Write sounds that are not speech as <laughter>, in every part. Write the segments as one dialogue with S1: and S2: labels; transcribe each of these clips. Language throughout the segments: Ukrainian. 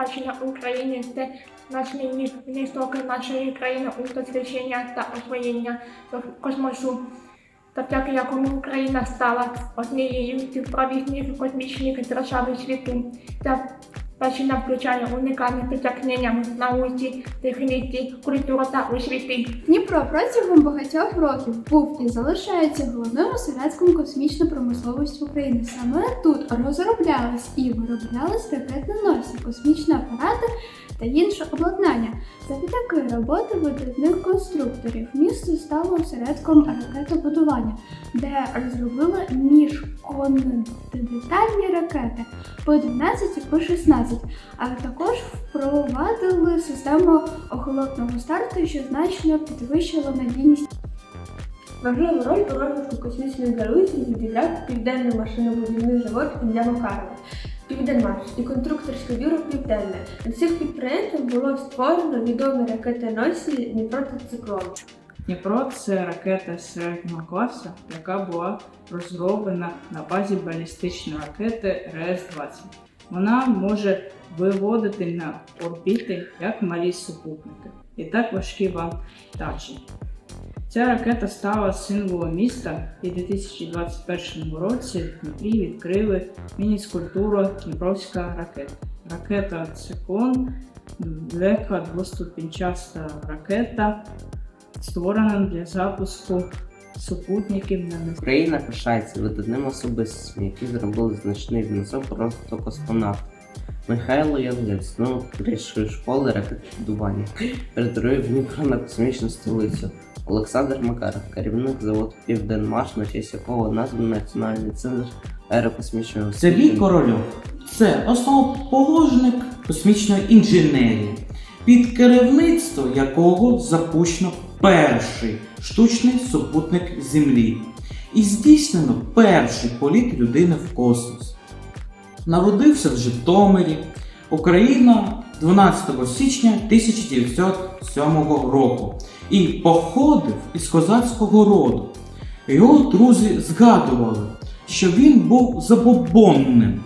S1: забезпечення України це значний внесок нашої країни у дослідження та освоєння космосу, завдяки якому Україна стала однією з провідних космічних держав світу. Ця Бачина включає унікальні досягнення в науці, техніці, культури та освіти.
S2: Дніпро протягом багатьох років був і залишається головним осередком космічної промисловості України. Саме тут розроблялись і вироблялись ракетоносці, космічні апарати та інше обладнання. Завдяки роботи видатних конструкторів місто стало осередком ракетобудування, де розробили міжконтинентальні ракети по 12 і по 16, а також впровадили систему охолотного старту, що значно підвищила надійність.
S3: Важливу роль у розвитку космічної галузі відіграв південний машинобудівний завод ім'я Макарова, Південмаш і конструкторське бюро Південне. На цих підприємствах було створено відомі ракетоносці Дніпро та Циклон.
S4: Дніпро це ракета середнього класу, яка була розроблена на базі балістичної ракети РС-20. Вона може виводити на орбіти як малі супутники і так важкі вантажі. Ця ракета стала символом міста і в 2021 році в Дніпрі відкрили міні-скульптуру Дніпровська ракета. Ракета Циклон легка двоступінчаста ракета, створена для запуску супутників на низькій
S5: Україна пишається видатними особистостями, які зробили значний внесок у розвиток космонавтів. Михайло Янгель, знову вищої школи ракетобудування, перетворив Дніпро на космічну столицю. Олександр Макаров, керівник заводу Південмаш, на честь якого названий Національний центр аерокосмічного
S6: Сергій. Корольов це основоположник космічної інженерії, під керівництво якого запущено перший штучний супутник Землі і здійснено перший політ людини в космос. Народився в Житомирі, Україна 12 січня 1907 року і походив із козацького роду. Його друзі згадували, що він був забобонним,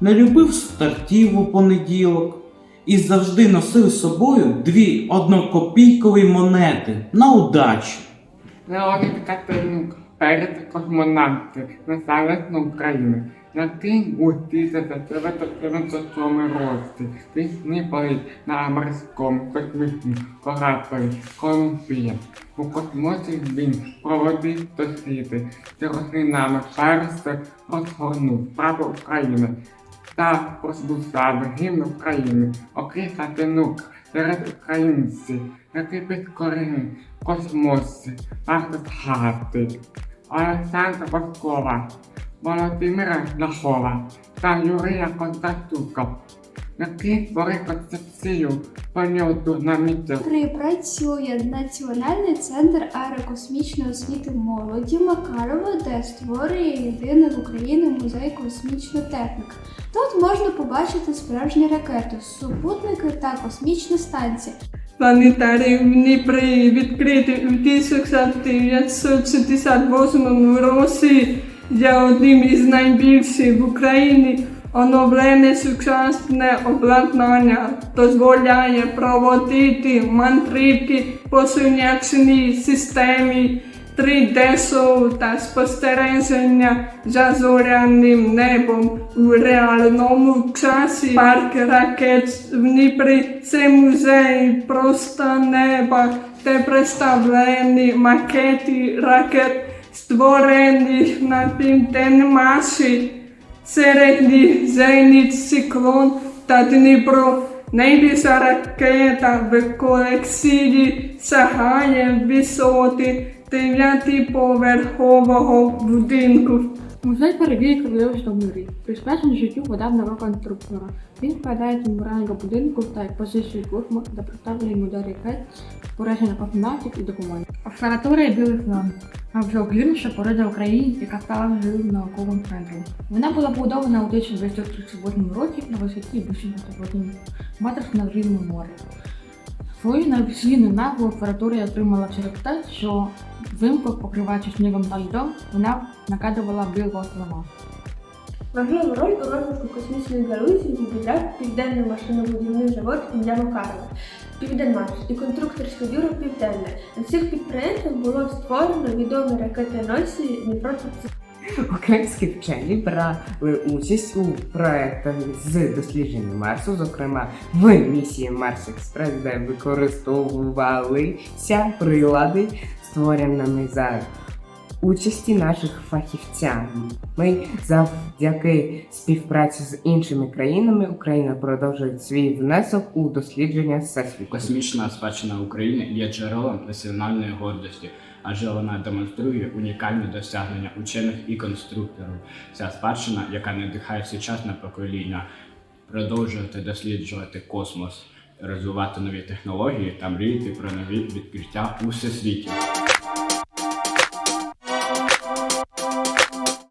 S6: не любив стартів у понеділок і завжди носив з собою дві однокопійкові монети на удачу.
S7: Леонід Катеринко, перед космонавти населення України, який у 1997 році пісні політ на морському космічному кораблі Колумбія. У космосі він проводив досліди, що рослинами перси розгорнув право України та прозвучав гімн України, окрім Катинук серед українців, які підкорили космосі, варто згадати Олександра Воскова, Володимира Ляхова та Юрія Кондратюка, які створив концепцію польоту на місяць.
S2: Працює Національний центр аерокосмічної освіти молоді Макарова, де створює єдиний в Україні музей космічної техніки. Тут можна побачити справжні ракети, супутники та космічні станції.
S8: Планетарій в Дніпрі відкритий у 1968 році є одним із найбільших в Україні. Оновлене сучасне обладнання дозволяє проводити мандрівки по сонячній системі 3D-шоу та спостереження за зоряним небом у реальному часі. Парк ракет в Дніпрі це музей просто неба, де представлені макети ракет, створених на південмаші. Середній зеніт циклон та Дніпро. Найбільша ракета в колекції сягає висоти дев'ятиповерхового будинку.
S9: Музей перевірки королевства морі, присвячений життю водавного конструктора. Він складається з меморіального будинку та експозиції космос, де представлені моделі ракет, спорядження космонавтів і документів. Обсерваторія Білий Флам найвжовгірніша порода в яка стала живим науковим центром. Вона була побудована у 1938 році на висоті 808 метрів над рівнем моря. Свою неофіційну назву обсерваторія отримала через те, що взимку, покриваючи снігом та льдом, вона накидувала білого слона.
S3: Важливу роль у розвитку космічної галузі відіграв Південний машинобудівний завод ім'я Макарова, Південмаш і конструкторське бюро Південне. На цих підприємствах було створено відомі ракети-носії Дніпро <laughs>
S10: Українські вчені брали участь у проектах з дослідження Марсу, зокрема в місії Марс Експрес, де використовувалися прилади, створеними за участі наших фахівцями. Ми завдяки співпраці з іншими країнами Україна продовжує свій внесок у дослідження всесвіту.
S11: Космічна спадщина України є джерелом національної гордості, адже вона демонструє унікальні досягнення учених і конструкторів. Ця спадщина, яка надихає сучасне покоління, продовжувати досліджувати космос, розвивати нові технології та мріяти про нові відкриття у всесвіті.